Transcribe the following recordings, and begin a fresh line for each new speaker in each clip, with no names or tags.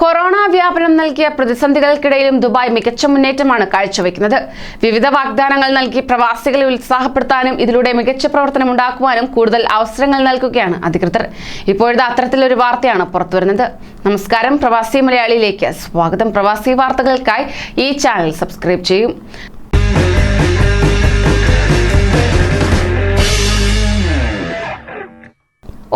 Corona വ്യാപനം നൽകിയ പ്രതിസന്ധികൾക്കിടയിലും Dubai മികച്ച മുന്നേറ്റമാണ് കാഴ്ചവെക്കുന്നത്. വിവിധ വാഗ്ദാനങ്ങൾ നൽകി പ്രവാസികളെ ഉത്സാഹപ്പെടുത്താനും ഇതിലൂടെ മികച്ച പ്രവർത്തനം ഉണ്ടാക്കുവാനും കൂടുതൽ അവസരങ്ങൾ നൽകുകയാണ് അധികൃതർ. ഇപ്പോഴത്തെ അത്തരത്തിലൊരു വാർത്തയാണ് പുറത്തുവരുന്നത്. നമസ്കാരം പ്രവാസി മലയാളിയിലേക്ക്. സ്വാഗതം. പ്രവാസി വാർത്തകൾക്കായി ഈ ചാനൽ സബ്സ്ക്രൈബ് ചെയ്യും.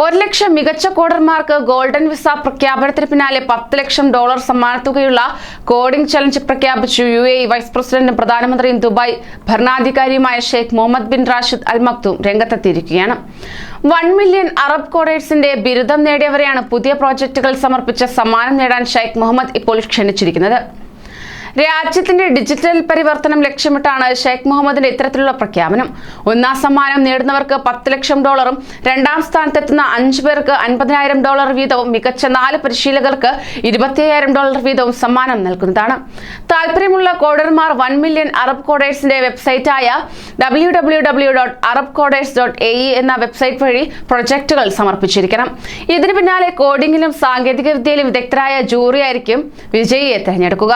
ഒരു ലക്ഷം മികച്ച കോഡർമാർക്ക് ഗോൾഡൻ വിസ പ്രഖ്യാപനത്തിന് പിന്നാലെ പത്ത് ലക്ഷം ഡോളർ സമ്മാനത്തുകയുള്ള കോഡിംഗ് ചലഞ്ച് പ്രഖ്യാപിച്ചു യു എ വൈസ് പ്രസിഡന്റും പ്രധാനമന്ത്രിയും Dubai ഭരണാധികാരിയുമായ Sheikh Mohammed bin Rashid Al Maktoum രംഗത്തെത്തിയിരിക്കുകയാണ്. വൺ മില്യൺ അറബ് കോഡേഴ്സിന്റെ ബിരുദം നേടിയവരെയാണ് പുതിയ പ്രോജക്റ്റുകൾ സമർപ്പിച്ച സമ്മാനം നേടാൻ ഷെയ്ഖ് മുഹമ്മദ് ഇപ്പോൾ ക്ഷണിച്ചിരിക്കുന്നത്. രാജ്യത്തിന്റെ ഡിജിറ്റൽ പരിവർത്തനം ലക്ഷ്യമിട്ടാണ് ഷെയ്ഖ് മുഹമ്മദിന്റെ ഇത്തരത്തിലുള്ള പ്രഖ്യാപനം. ഒന്നാം സമ്മാനം നേടുന്നവർക്ക് പത്ത് ലക്ഷം ഡോളറും രണ്ടാം സ്ഥാനത്തെത്തുന്ന അഞ്ചു പേർക്ക് അൻപതിനായിരം ഡോളർ വീതവും മികച്ച നാല് പരിശീലകർക്ക് ഇരുപത്തിയായിരം ഡോളർ വീതവും സമ്മാനം നൽകുന്നതാണ്. താല്പര്യമുള്ള കോഡർമാർ വൺ മില്യൺ അറബ് കോഡേഴ്സിന്റെ വെബ്സൈറ്റായ W W W dot Arab coders dot A E എന്ന വെബ്സൈറ്റ് വഴി പ്രൊജക്ടുകൾ സമർപ്പിച്ചിരിക്കണം. ഇതിന് പിന്നാലെ കോഡിംഗിലും സാങ്കേതിക വിദ്യയിലും വിദഗ്ധരായ ജൂറി ആയിരിക്കും വിജയിയെ തിരഞ്ഞെടുക്കുക.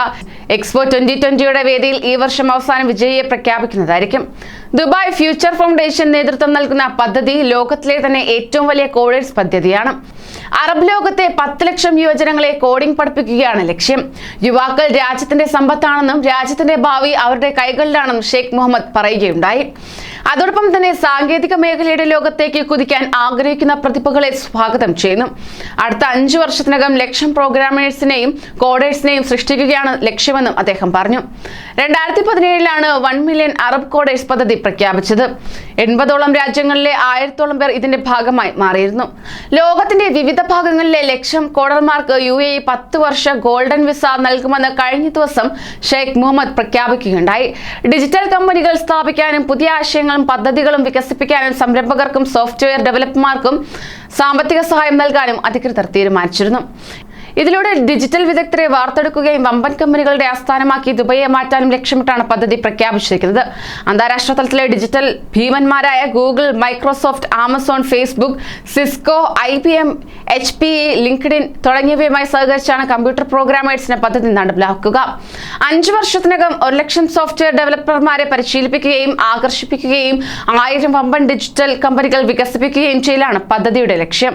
എക്സ്പോ ട്വന്റി ട്വന്റിയുടെ വേദിയിൽ ഈ വർഷം അവസാനം വിജയിയെ പ്രഖ്യാപിക്കുന്നതായിരിക്കും. ദുബായ് ഫ്യൂച്ചർ ഫൗണ്ടേഷൻ നേതൃത്വം നൽകുന്ന പദ്ധതി ലോകത്തിലെ തന്നെ ഏറ്റവും വലിയ കോഡേഴ്സ് പദ്ധതിയാണ്. അറബ് ലോകത്തെ പത്ത് ലക്ഷം യുവജനങ്ങളെ കോഡിംഗ് പഠിപ്പിക്കുകയാണ് ലക്ഷ്യം. യുവാക്കൾ രാജ്യത്തിന്റെ സമ്പത്താണെന്നും രാജ്യത്തിന്റെ ഭാവി അവരുടെ കൈകളിലാണെന്നും ഷെയ്ഖ് മുഹമ്മദ് പറയുകയുണ്ടായി. അതോടൊപ്പം തന്നെ സാങ്കേതിക മേഖലയുടെ ലോകത്തേക്ക് കുതിക്കാൻ ആഗ്രഹിക്കുന്ന പ്രതിഭകളെ സ്വാഗതം ചെയ്യുന്നു. അടുത്ത അഞ്ചു വർഷത്തിനകം ലക്ഷം പ്രോഗ്രാമേഴ്സിനെയും കോഡേഴ്സിനെയും സൃഷ്ടിക്കുകയാണ് ലക്ഷ്യമെന്നും അദ്ദേഹം പറഞ്ഞു. രണ്ടായിരത്തി പതിനേഴിലാണ് വൺ മില്യൺ അറബ് കോഡേഴ്സ് പദ്ധതി പ്രഖ്യാപിച്ചത്. എൺപതോളം രാജ്യങ്ങളിലെ ആയിരത്തോളം പേർ ഇതിന്റെ ഭാഗമായി മാറിയിരുന്നു. ലോകത്തിന്റെ വിവിധ ഭാഗങ്ങളിലെ ലക്ഷം കോഡർമാർക്ക് യു എ പത്ത് വർഷ ഗോൾഡൻ വിസ നൽകുമെന്ന് കഴിഞ്ഞ ദിവസം ഷെയ്ഖ് മുഹമ്മദ് പ്രഖ്യാപിക്കുകയുണ്ടായി. ഡിജിറ്റൽ കമ്പനികൾ സ്ഥാപിക്കാനും പുതിയ ആശയങ്ങളും പദ്ധതികളും വികസിപ്പിക്കാനും സംരംഭകർക്കും സോഫ്റ്റ്വെയർ ഡെവലപ്പർമാർക്കും സാമ്പത്തിക സഹായം നൽകാനും അധികൃതർ തീരുമാനിച്ചിരുന്നു. ഇതിലൂടെ ഡിജിറ്റൽ വിദഗ്ധരെ വാർത്തെടുക്കുകയും വമ്പൻ കമ്പനികളുടെ ആസ്ഥാനമാക്കി ദുബൈയെ മാറ്റാനും ലക്ഷ്യമിട്ടാണ് പദ്ധതി പ്രഖ്യാപിച്ചിരിക്കുന്നത്. അന്താരാഷ്ട്ര തലത്തിലെ digital ഭീമന്മാരായ Google Microsoft Amazon Facebook Cisco I B M H P LinkedIn തുടങ്ങിയവയുമായി സഹകരിച്ചാണ് കമ്പ്യൂട്ടർ പ്രോഗ്രാമേഴ്സിന് പദ്ധതി നടപ്പിലാക്കുക. അഞ്ചു വർഷത്തിനകം ഒരു ലക്ഷം സോഫ്റ്റ്വെയർ ഡെവലപ്പർമാരെ പരിശീലിപ്പിക്കുകയും ആകർഷിപ്പിക്കുകയും ആയിരം വമ്പൻ ഡിജിറ്റൽ കമ്പനികൾ വികസിപ്പിക്കുകയും ചെയ്യലാണ് പദ്ധതിയുടെ ലക്ഷ്യം.